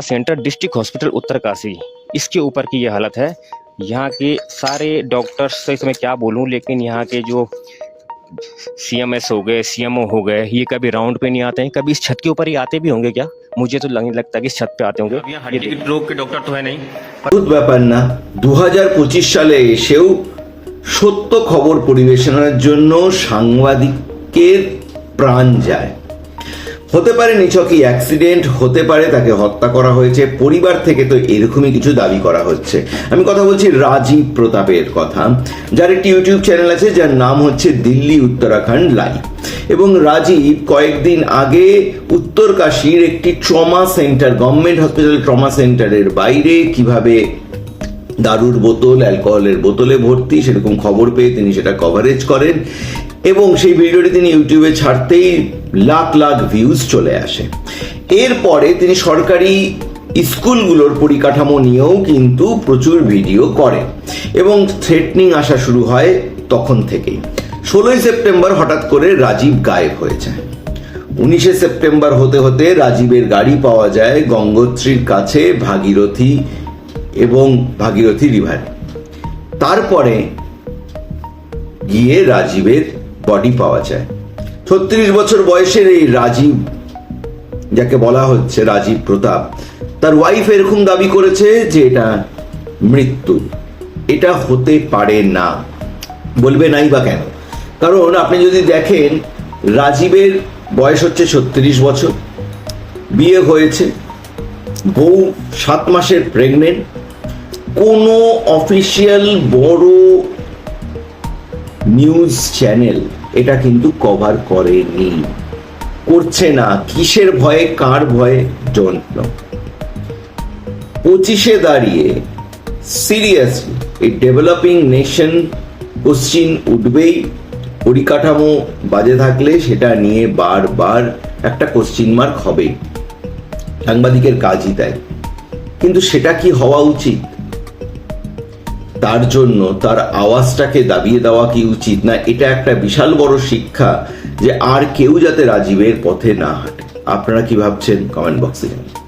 Centre district hospital Uttarkashi इसके ऊपर की ये हालत है यहाँ के सारे डॉक्टर्स से मैं क्या बोलूँ लेकिन यहाँ के जो सी एम एस हो गए सी एम ओ हो गए ये कभी राउंड पे नहीं आते हैं कभी इस छत के ऊपर ही आते भी होंगे क्या मुझे तो नहीं लगता कि इस छत पे आते होंगे अब यहाँ हड्डी के रोग के डॉक्टर तो है नहीं অদ্ভুত ব্যাপার না দু সালে এসেও সত্য খবর পরিবেশনের জন্য সাংবাদিকের প্রাণ যায় হতে পারে নিছকই অ্যাক্সিডেন্ট হতে পারে তাকে হত্যা করা হয়েছে, পরিবার থেকে তো এরকমই কিছু দাবি করা হচ্ছে। আমি কথা বলছি রাজীব প্রতাপের কথা, যার একটি ইউটিউব চ্যানেল আছে, যার নাম হচ্ছে দিল্লি উত্তরাখণ্ড লাইভ এবং রাজীব কয়েকদিন আগে উত্তরকাশীর একটি trauma centre government hospital trauma সেন্টারের বাইরে কীভাবে দারুর বোতল অ্যালকোহলের বোতলে ভর্তি, সেরকম খবর পেয়ে তিনি সেটা কভারেজ করেন। এবং সেই ভিডিওটি তিনি ইউটিউবে ছাড়তেই লাখ লাখ ভিউজ চলে আসে। এরপরে তিনি সরকারি স্কুলগুলোর পরিকাঠামো নিয়েও কিন্তু প্রচুর ভিডিও করেন এবং থ্রেটনিং আসা শুরু হয় তখন থেকেই। ষোলোই সেপ্টেম্বর হঠাৎ করে রাজীব গায়েব হয়ে যায় উনিশে সেপ্টেম্বর হতে হতে রাজীবের গাড়ি পাওয়া যায় গঙ্গোত্রীর কাছে ভাগীরথী এবং ভাগীরথী রিভারে তারপরে গিয়ে রাজীবের বডি পাওয়া যায়। ছত্রিশ বছর বয়সের এই রাজীব, যাকে বলা হচ্ছে রাজীব প্রতাপ, তার ওয়াইফ এরকম দাবি করেছে যে এটা মৃত্যু। এটা হতে পারে না। বলবে নাই বা কেন? কারণ আপনি যদি দেখেন, রাজীবের বয়স হচ্ছে ছত্রিশ বছর, বিয়ে হয়েছে, বউ সাত মাসের প্রেগনেন্ট কোনো অফিসিয়াল বড় নিউজ চ্যানেল এটা কিন্তু কভার করেনি। করছে না। কিসের ভয়ে? কার ভয়ে? নো পঁচিশে দাঁড়িয়ে সিরিয়াসলি এই ডেভেলপিং নেশন কোশ্চিন উঠবেই। পরিকাঠামো বাজে থাকলে সেটা নিয়ে বারবার একটা কোশ্চিন মার্ক হবেই। সাংবাদিকের কাজই তাই। কিন্তু সেটা কি হওয়া উচিত? তার জন্য তার আওয়াজটাকে দাবিয়ে দেওয়া কি উচিত? না, এটা একটা বিশাল বড় শিক্ষা যে আর কেউ যাতে রাজীবের পথে না হাঁটে। আপনারা কি ভাবছেন? কমেন্ট বক্সে জানান।